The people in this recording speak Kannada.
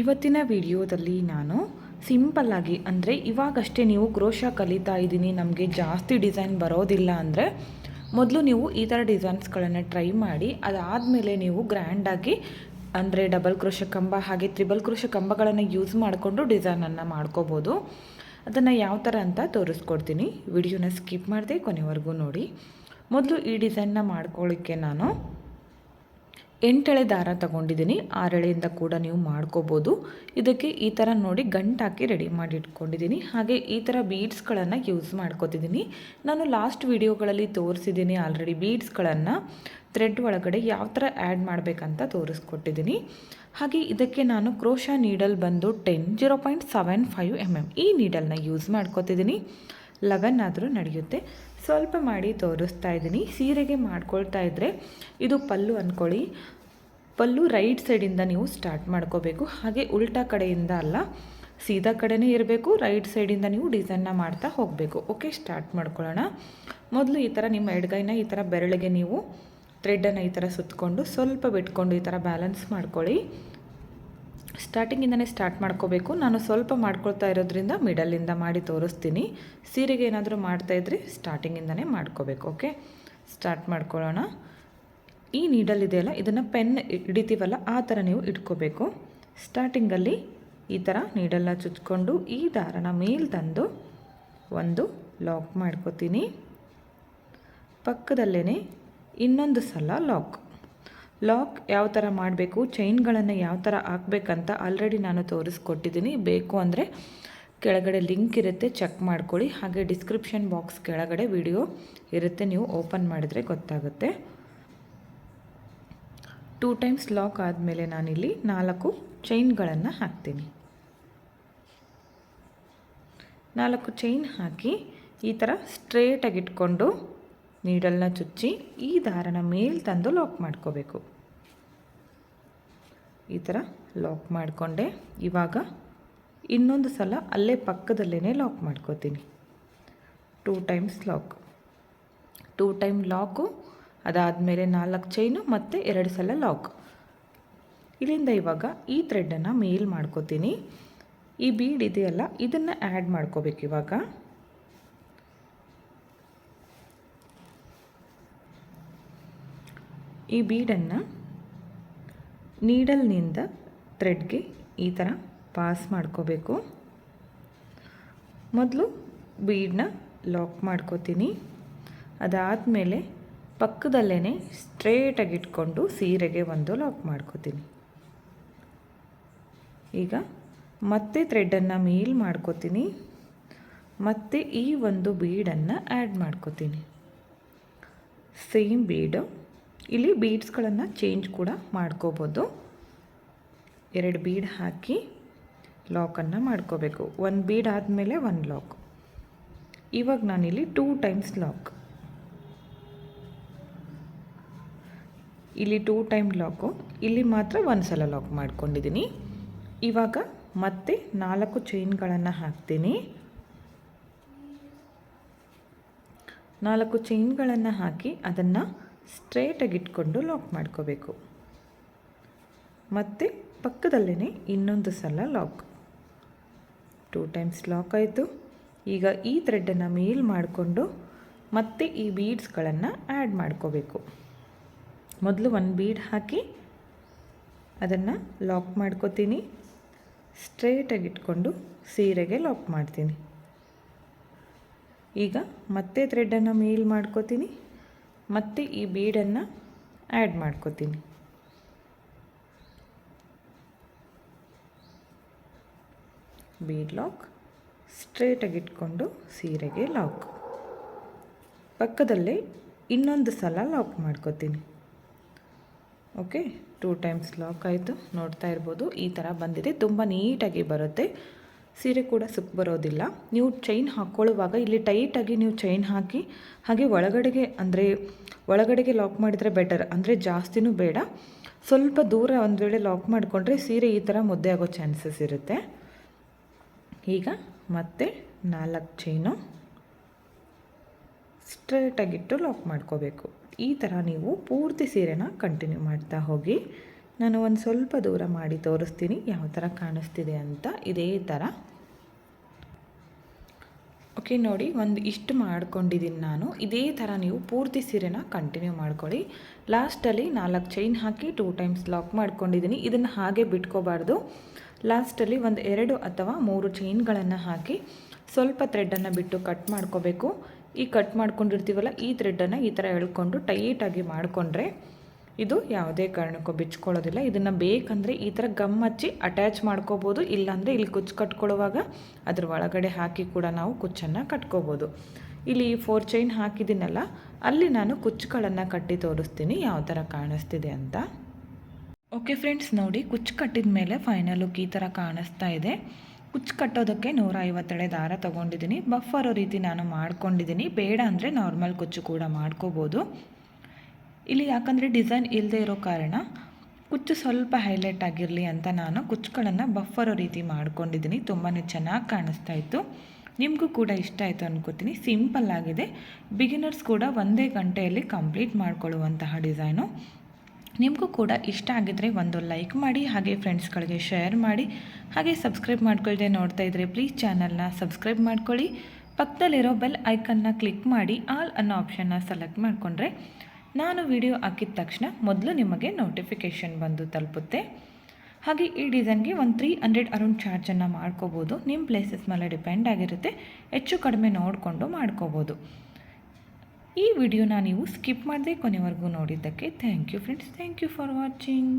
ಇವತ್ತಿನ ವಿಡಿಯೋದಲ್ಲಿ ನಾನು ಸಿಂಪಲ್ಲಾಗಿ ಅಂದರೆ ಇವಾಗಷ್ಟೇ ನೀವು ಕ್ರೋಶ ಕಲಿತಾ ಇದ್ದೀನಿ, ನಮಗೆ ಜಾಸ್ತಿ ಡಿಸೈನ್ ಬರೋದಿಲ್ಲ ಅಂದರೆ ಮೊದಲು ನೀವು ಈ ಥರ ಡಿಸೈನ್ಸ್ಗಳನ್ನು ಟ್ರೈ ಮಾಡಿ, ಅದಾದಮೇಲೆ ನೀವು ಗ್ರ್ಯಾಂಡಾಗಿ ಅಂದರೆ ಡಬಲ್ ಕ್ರೋಶ ಕಂಬ ಹಾಗೆ ತ್ರಿಬಲ್ ಕ್ರೋಶ ಕಂಬಗಳನ್ನು ಯೂಸ್ ಮಾಡಿಕೊಂಡು ಡಿಸೈನನ್ನು ಮಾಡ್ಕೋಬೋದು. ಅದನ್ನು ಯಾವ ಥರ ಅಂತ ತೋರಿಸ್ಕೊಡ್ತೀನಿ. ವಿಡಿಯೋನ ಸ್ಕಿಪ್ ಮಾಡಿದೆ ಕೊನೆವರೆಗೂ ನೋಡಿ. ಮೊದಲು ಈ ಡಿಸೈನ್ನ ಮಾಡ್ಕೊಳ್ಳಿಕ್ಕೆ ನಾನು ಎಂಟೆಳೆ ದಾರ ತಗೊಂಡಿದ್ದೀನಿ. ಆರೆಳೆಯಿಂದ ಕೂಡ ನೀವು ಮಾಡ್ಕೋಬೋದು. ಇದಕ್ಕೆ ಈ ಥರ ನೋಡಿ ಗಂಟಾಕಿ ರೆಡಿ ಮಾಡಿ ಇಟ್ಕೊಂಡಿದ್ದೀನಿ ಹಾಗೆ ಈ ಥರ ಬೀಡ್ಸ್ಗಳನ್ನು ಯೂಸ್ ಮಾಡ್ಕೋತಿದ್ದೀನಿ. ನಾನು ಲಾಸ್ಟ್ ವಿಡಿಯೋಗಳಲ್ಲಿ ತೋರಿಸಿದ್ದೀನಿ ಆಲ್ರೆಡಿ ಬೀಡ್ಸ್ಗಳನ್ನು ಥ್ರೆಡ್ ಒಳಗಡೆ ಯಾವ ಥರ ಆ್ಯಡ್ ಮಾಡಬೇಕಂತ ತೋರಿಸ್ಕೊಟ್ಟಿದ್ದೀನಿ. ಹಾಗೆ ಇದಕ್ಕೆ ನಾನು ಕ್ರೋಶ ನೀಡಲ್ ಬಂದು ten zero point seven five M M ಈ ನೀಡಲ್ನ ಯೂಸ್ ಮಾಡ್ಕೋತಿದ್ದೀನಿ. ಲೆವೆನ್ ಆದರೂ ನಡೆಯುತ್ತೆ. ಸ್ವಲ್ಪ ಮಾಡಿ ತೋರಿಸ್ತಾ ಇದ್ದೀನಿ. ಸೀರೆಗೆ ಮಾಡ್ಕೊಳ್ತಾ ಇದ್ದರೆ ಇದು ಪಲ್ಲು ಅಂದ್ಕೊಳ್ಳಿ ಪಲ್ಲು ರೈಟ್ ಸೈಡಿಂದ ನೀವು ಸ್ಟಾರ್ಟ್ ಮಾಡ್ಕೋಬೇಕು. ಹಾಗೆ ಉಲ್ಟಾ ಕಡೆಯಿಂದ ಅಲ್ಲ, ಸೀದಾ ಕಡೆನೇ ಇರಬೇಕು. ರೈಟ್ ಸೈಡಿಂದ ನೀವು ಡಿಸೈನ್ನ ಮಾಡ್ತಾ ಹೋಗಬೇಕು. ಓಕೆ, ಸ್ಟಾರ್ಟ್ ಮಾಡ್ಕೊಳ್ಳೋಣ. ಮೊದಲು ಈ ಥರ ನಿಮ್ಮ ಎಡ್ಗೈನ ಈ ಥರ ಬೆರಳಿಗೆ ನೀವು ಥ್ರೆಡ್ಡನ್ನು ಈ ಥರ ಸುತ್ತಕೊಂಡು ಸ್ವಲ್ಪ ಬಿಟ್ಕೊಂಡು ಈ ಥರ ಬ್ಯಾಲೆನ್ಸ್ ಮಾಡ್ಕೊಳ್ಳಿ. ಸ್ಟಾರ್ಟಿಂಗಿಂದನೇ ಸ್ಟಾರ್ಟ್ ಮಾಡ್ಕೋಬೇಕು. ನಾನು ಸ್ವಲ್ಪ ಮಾಡ್ಕೊಳ್ತಾ ಇರೋದ್ರಿಂದ ಮಿಡಲಿಂದ ಮಾಡಿ ತೋರಿಸ್ತೀನಿ. ಸೀರೆಗೆ ಏನಾದರೂ ಮಾಡ್ತಾಯಿದ್ರೆ ಸ್ಟಾರ್ಟಿಂಗಿಂದನೇ ಮಾಡ್ಕೋಬೇಕು, ಓಕೆ? ಸ್ಟಾರ್ಟ್ ಮಾಡ್ಕೊಳ್ಳೋಣ. ಈ ನೀಡಲ್ ಇದೆಯಲ್ಲ ಇದನ್ನು ಪೆನ್ ಹಿಡಿತೀವಲ್ಲ, ಆ ಥರ ನೀವು ಇಟ್ಕೋಬೇಕು. ಸ್ಟಾರ್ಟಿಂಗಲ್ಲಿ ಈ ಥರ ನೀಡಲ್ನ ಚುಚ್ಕೊಂಡು ಈ ದಾರನ ಮೇಲೆ ತಂದು ಒಂದು ಲಾಕ್ ಮಾಡ್ಕೋತೀನಿ. ಪಕ್ಕದಲ್ಲೇ ಇನ್ನೊಂದು ಸಲ ಲಾಕ್. ಲಾಕ್ ಯಾವ ಥರ ಮಾಡಬೇಕು, ಚೈನ್ಗಳನ್ನು ಯಾವ ಥರ ಹಾಕ್ಬೇಕಂತ ಆಲ್ರೆಡಿ ನಾನು ತೋರಿಸ್ಕೊಟ್ಟಿದ್ದೀನಿ ಬೇಕು ಅಂದರೆ ಕೆಳಗಡೆ ಲಿಂಕ್ ಇರುತ್ತೆ, ಚೆಕ್ ಮಾಡ್ಕೊಳ್ಳಿ. ಹಾಗೆ ಡಿಸ್ಕ್ರಿಪ್ಷನ್ ಬಾಕ್ಸ್ ಕೆಳಗಡೆ ವಿಡಿಯೋ ಇರುತ್ತೆ, ನೀವು ಓಪನ್ ಮಾಡಿದರೆ ಗೊತ್ತಾಗುತ್ತೆ. ಟೂ ಟೈಮ್ಸ್ ಲಾಕ್ ಆದಮೇಲೆ ನಾನಿಲ್ಲಿ ನಾಲ್ಕು ಚೈನ್ಗಳನ್ನು ಹಾಕ್ತೀನಿ. ನಾಲ್ಕು ಚೈನ್ ಹಾಕಿ ಈ ಥರ ಸ್ಟ್ರೇಟಾಗಿಟ್ಕೊಂಡು ನೀಡಲ್ನ ಚುಚ್ಚಿ ಈ ದಾರನ ಮೇಲೆ ತಂದು ಲಾಕ್ ಮಾಡ್ಕೋಬೇಕು. ಈ ಥರ ಲಾಕ್ ಮಾಡಿಕೊಂಡೆ. ಇವಾಗ ಇನ್ನೊಂದು ಸಲ ಅಲ್ಲೇ ಪಕ್ಕದಲ್ಲೇ ಲಾಕ್ ಮಾಡ್ಕೋತೀನಿ. Two times lock two time lock ಅದಾದಮೇಲೆ ನಾಲ್ಕು ಚೈನು ಮತ್ತು ಎರಡು ಸಲ ಲಾಕ್ ಇಲ್ಲಿಂದ ಇವಾಗ ಈ ಥ್ರೆಡ್ಡನ್ನು ಮೇಲ್ ಮಾಡ್ಕೋತೀನಿ. ಈ ಬೀಡ್ ಇದೆಯಲ್ಲ, ಇದನ್ನು ಆ್ಯಡ್ ಮಾಡ್ಕೋಬೇಕು ಇವಾಗ. ಈ ಬೀಡನ್ನು ನೀಡಲ್ನಿಂದ ಥ್ರೆಡ್ಗೆ ಈ ಥರ ಪಾಸ್ ಮಾಡ್ಕೋಬೇಕು. ಮೊದಲು ಬೀಡನ್ನ ಲಾಕ್ ಮಾಡ್ಕೋತೀನಿ. ಅದಾದಮೇಲೆ ಪಕ್ಕದಲ್ಲೇ ಸ್ಟ್ರೇಟಾಗಿ ಇಟ್ಕೊಂಡು ಸೀರೆಗೆ ಒಂದು ಲಾಕ್ ಮಾಡ್ಕೋತೀನಿ. ಈಗ ಮತ್ತೆ ಥ್ರೆಡನ್ನು ಮೇಲ್ ಮಾಡ್ಕೋತೀನಿ. ಮತ್ತು ಈ ಒಂದು ಬೀಡನ್ನು ಆ್ಯಡ್ ಮಾಡ್ಕೋತೀನಿ. ಸೇಮ್ ಬೀಡು. ಇಲ್ಲಿ ಬೀಡ್ಸ್ಗಳನ್ನು ಚೇಂಜ್ ಕೂಡ ಮಾಡ್ಕೋಬೋದು. ಎರಡು ಬೀಡ್ ಹಾಕಿ ಲಾಕನ್ನು ಮಾಡ್ಕೋಬೇಕು. ಒಂದು ಬೀಡ್ ಆದಮೇಲೆ ಒಂದು ಲಾಕ್ ಇವಾಗ ನಾನಿಲ್ಲಿ ಟೂ ಟೈಮ್ಸ್ ಲಾಕ್ ಇಲ್ಲಿ ಟೂ ಟೈಮ್ ಲಾಕು ಇಲ್ಲಿ ಮಾತ್ರ ಒಂದು ಸಲ ಲಾಕ್ ಮಾಡ್ಕೊಂಡಿದ್ದೀನಿ ಇವಾಗ ಮತ್ತೆ ನಾಲ್ಕು ಚೈನ್ಗಳನ್ನು ಹಾಕ್ತೀನಿ. ನಾಲ್ಕು ಚೈನ್ಗಳನ್ನು ಹಾಕಿ ಅದನ್ನು ಸ್ಟ್ರೇಟಾಗಿ ಇಟ್ಕೊಂಡು ಲಾಕ್ ಮಾಡ್ಕೋಬೇಕು. ಮತ್ತು ಪಕ್ಕದಲ್ಲೇ ಇನ್ನೊಂದು ಸಲ ಲಾಕ್. ಟೂ ಟೈಮ್ಸ್ ಲಾಕ್ ಆಯಿತು. ಈಗ ಈ ಥ್ರೆಡ್ಡನ್ನು ಮೇಲ್ ಮಾಡಿಕೊಂಡು ಮತ್ತೆ ಈ ಬೀಡ್ಸ್ಗಳನ್ನು ಆ್ಯಡ್ ಮಾಡ್ಕೋಬೇಕು. ಮೊದಲು ಒಂದು ಬೀಡ್ ಹಾಕಿ ಅದನ್ನು ಲಾಕ್ ಮಾಡ್ಕೋತೀನಿ. ಸ್ಟ್ರೇಟಾಗಿ ಇಟ್ಕೊಂಡು ಸೀರೆಗೆ ಲಾಕ್ ಮಾಡ್ತೀನಿ. ಈಗ ಮತ್ತೆ ಥ್ರೆಡ್ಡನ್ನು ಮೇಲ್ ಮಾಡ್ಕೋತೀನಿ. ಮತ್ತು ಈ ಬೀಡನ್ನು ಆ್ಯಡ್ ಮಾಡ್ಕೋತೀನಿ. ಬೀಡ್ ಲಾಕ್ ಸ್ಟ್ರೇಟಾಗಿ ಇಟ್ಕೊಂಡು ಸೀರೆಗೆ ಲಾಕ್ ಪಕ್ಕದಲ್ಲೇ ಇನ್ನೊಂದು ಸಲ ಲಾಕ್ ಮಾಡ್ಕೋತೀನಿ. ಓಕೆ ಟೂ ಟೈಮ್ಸ್ ಲಾಕ್ ಆಯಿತು. ನೋಡ್ತಾ ಇರ್ಬೋದು. ಈ ಥರ ಬಂದಿದೆ. ತುಂಬ ನೀಟಾಗಿ ಬರುತ್ತೆ. ಸೀರೆ ಕೂಡ ಸುಕ್ ಬರೋದಿಲ್ಲ. ನೀವು ಚೈನ್ ಹಾಕ್ಕೊಳ್ಳುವಾಗ ಇಲ್ಲಿ ಟೈಟಾಗಿ ನೀವು ಚೈನ್ ಹಾಕಿ, ಹಾಗೆ ಒಳಗಡೆಗೆ ಅಂದರೆ ಒಳಗಡೆಗೆ ಲಾಕ್ ಮಾಡಿದರೆ ಬೆಟರ್ ಅಂದರೆ ಜಾಸ್ತಿನೂ ಬೇಡ. ಸ್ವಲ್ಪ ದೂರ ಒಂದು ವೇಳೆ ಲಾಕ್ ಮಾಡಿಕೊಂಡ್ರೆ ಸೀರೆ ಈ ಥರ ಮುದ್ದೆ ಆಗೋ ಚಾನ್ಸಸ್ ಇರುತ್ತೆ. ಈಗ ಮತ್ತೆ ನಾಲ್ಕು ಚೈನು ಸ್ಟ್ರೇಟಾಗಿಟ್ಟು ಲಾಕ್ ಮಾಡ್ಕೋಬೇಕು. ಈ ಥರ ನೀವು ಪೂರ್ತಿ ಸೀರೆನ ಕಂಟಿನ್ಯೂ ಮಾಡ್ತಾ ಹೋಗಿ. ನಾನು ಒಂದು ಸ್ವಲ್ಪ ದೂರ ಮಾಡಿ ತೋರಿಸ್ತೀನಿ ಯಾವ ಥರ ಕಾಣಿಸ್ತಿದೆ ಅಂತ. ಇದೇ ಥರ. ಓಕೆ ನೋಡಿ, ಒಂದು ಇಷ್ಟು ಮಾಡ್ಕೊಂಡಿದ್ದೀನಿ ನಾನು. ಇದೇ ಥರ ನೀವು ಪೂರ್ತಿ ಸೀರೆನ ಕಂಟಿನ್ಯೂ ಮಾಡ್ಕೊಳ್ಳಿ. ಲಾಸ್ಟಲ್ಲಿ ನಾಲ್ಕು ಚೈನ್ ಹಾಕಿ ಟೂ ಟೈಮ್ಸ್ ಲಾಕ್ ಮಾಡ್ಕೊಂಡಿದ್ದೀನಿ. ಇದನ್ನು ಹಾಗೆ ಬಿಟ್ಕೋಬಾರ್ದು. ಲಾಸ್ಟಲ್ಲಿ ಒಂದು ಎರಡು ಅಥವಾ ಮೂರು ಚೈನ್ಗಳನ್ನು ಹಾಕಿ ಸ್ವಲ್ಪ ಥ್ರೆಡ್ಡನ್ನು ಬಿಟ್ಟು ಕಟ್ ಮಾಡ್ಕೋಬೇಕು. ಈ ಕಟ್ ಮಾಡ್ಕೊಂಡಿರ್ತೀವಲ್ಲ, ಈ ಥ್ರೆಡ್ಡನ್ನು ಈ ಥರ ಎಳ್ಕೊಂಡು ಟೈಟಾಗಿ ಮಾಡಿಕೊಂಡ್ರೆ ಇದು ಯಾವುದೇ ಕಾರಣಕ್ಕೂ ಬಿಚ್ಕೊಳ್ಳೋದಿಲ್ಲ. ಇದನ್ನು ಬೇಕಂದರೆ ಈ ಥರ ಗಮ್ ಹಚ್ಚಿ ಅಟ್ಯಾಚ್ ಮಾಡ್ಕೋಬೋದು. ಇಲ್ಲಾಂದರೆ ಇಲ್ಲಿ ಕುಚ್ಚು ಕಟ್ಕೊಳ್ಳುವಾಗ ಅದ್ರ ಒಳಗಡೆ ಹಾಕಿ ಕೂಡ ನಾವು ಕುಚ್ಚನ್ನು ಕಟ್ಕೋಬೋದು. ಇಲ್ಲಿ ಫೋರ್ ಚೈನ್ ಹಾಕಿದ್ದೀನಲ್ಲ, ಅಲ್ಲಿ ನಾನು ಕುಚ್ಚುಗಳನ್ನು ಕಟ್ಟಿ ತೋರಿಸ್ತೀನಿ. ಯಾವ ಥರ ಕಾಣಿಸ್ತಿದೆ ಅಂತ. ಓಕೆ ಫ್ರೆಂಡ್ಸ್ ನೋಡಿ ಕುಚ್ಚು ಕಟ್ಟಿದ ಮೇಲೆ ಫೈನಲ್ ಲುಕ್ ಈ ಥರ ಕಾಣಿಸ್ತಾ ಇದೆ. ಕುಚ್ಚು ಕಟ್ಟೋದಕ್ಕೆ ನೂರ ಐವತ್ತೆಳೆ ದಾರ ತೊಗೊಂಡಿದ್ದೀನಿ. ಬಫರ್ ರೀತಿ ನಾನು ಮಾಡ್ಕೊಂಡಿದ್ದೀನಿ. ಬೇಡ ಅಂದರೆ ನಾರ್ಮಲ್ ಕುಚ್ಚು ಕೂಡ ಮಾಡ್ಕೋಬೋದು. ಇಲ್ಲಿ ಯಾಕಂದರೆ ಡಿಸೈನ್ ಇಲ್ಲದೆ ಇರೋ ಕಾರಣ ಕುಚ್ಚು ಸ್ವಲ್ಪ ಹೈಲೈಟ್ ಆಗಿರಲಿ ಅಂತ ನಾನು ಕುಚ್ಚುಗಳನ್ನು ಬಫರೋ ರೀತಿ ಮಾಡ್ಕೊಂಡಿದ್ದೀನಿ. ತುಂಬಾ ಚೆನ್ನಾಗಿ ಕಾಣಿಸ್ತಾ ಇತ್ತು. ನಿಮಗೂ ಕೂಡ ಇಷ್ಟ ಆಯಿತು ಅಂದ್ಕೋತೀನಿ ಸಿಂಪಲ್ ಆಗಿದೆ. ಬಿಗಿನರ್ಸ್ ಕೂಡ ಒಂದೇ ಗಂಟೆಯಲ್ಲಿ ಕಂಪ್ಲೀಟ್ ಮಾಡಿಕೊಳ್ಳುವಂತಹ ಡಿಸೈನು. ನಿಮಗೂ ಕೂಡ ಇಷ್ಟ ಆಗಿದ್ದರೆ ಒಂದು ಲೈಕ್ ಮಾಡಿ, ಹಾಗೆ ಫ್ರೆಂಡ್ಸ್ಗಳಿಗೆ ಶೇರ್ ಮಾಡಿ, ಹಾಗೆ ಸಬ್ಸ್ಕ್ರೈಬ್ ಮಾಡ್ಕೊಳ್ಳದೆ ನೋಡ್ತಾ ಇದ್ದರೆ ಪ್ಲೀಸ್ ಚಾನಲ್ನ ಸಬ್ಸ್ಕ್ರೈಬ್ ಮಾಡ್ಕೊಳ್ಳಿ. ಪಕ್ಕದಲ್ಲಿರೋ ಬೆಲ್ ಐಕನ್ನ ಕ್ಲಿಕ್ ಮಾಡಿ, ಆಲ್ ಅನ್ನೋ ಆಪ್ಷನ್ನ ಸೆಲೆಕ್ಟ್ ಮಾಡಿಕೊಂಡ್ರೆ ನಾನು ವಿಡಿಯೋ ಹಾಕಿದ ತಕ್ಷಣ ಮೊದಲು ನಿಮಗೆ ನೋಟಿಫಿಕೇಷನ್ ಬಂದು ತಲುಪುತ್ತೆ. ಹಾಗೆ ಈ ಡಿಸೈನ್ಗೆ ಒಂದು ತ್ರೀ ಹಂಡ್ರೆಡ್ ಅರೌಂಡ್ ಚಾರ್ಜನ್ನು ಮಾಡ್ಕೋಬೋದು. ನಿಮ್ಮ ಪ್ಲೇಸಸ್ ಮೇಲೆ ಡಿಪೆಂಡ್ ಆಗಿರುತ್ತೆ. ಹೆಚ್ಚು ಕಡಿಮೆ ನೋಡಿಕೊಂಡು ಮಾಡ್ಕೋಬೋದು. ಈ ವಿಡಿಯೋನ ನೀವು ಸ್ಕಿಪ್ ಮಾಡದೆ ಕೊನೆವರೆಗೂ ನೋಡಿದ್ದಕ್ಕೆ thank you friends thank you for watching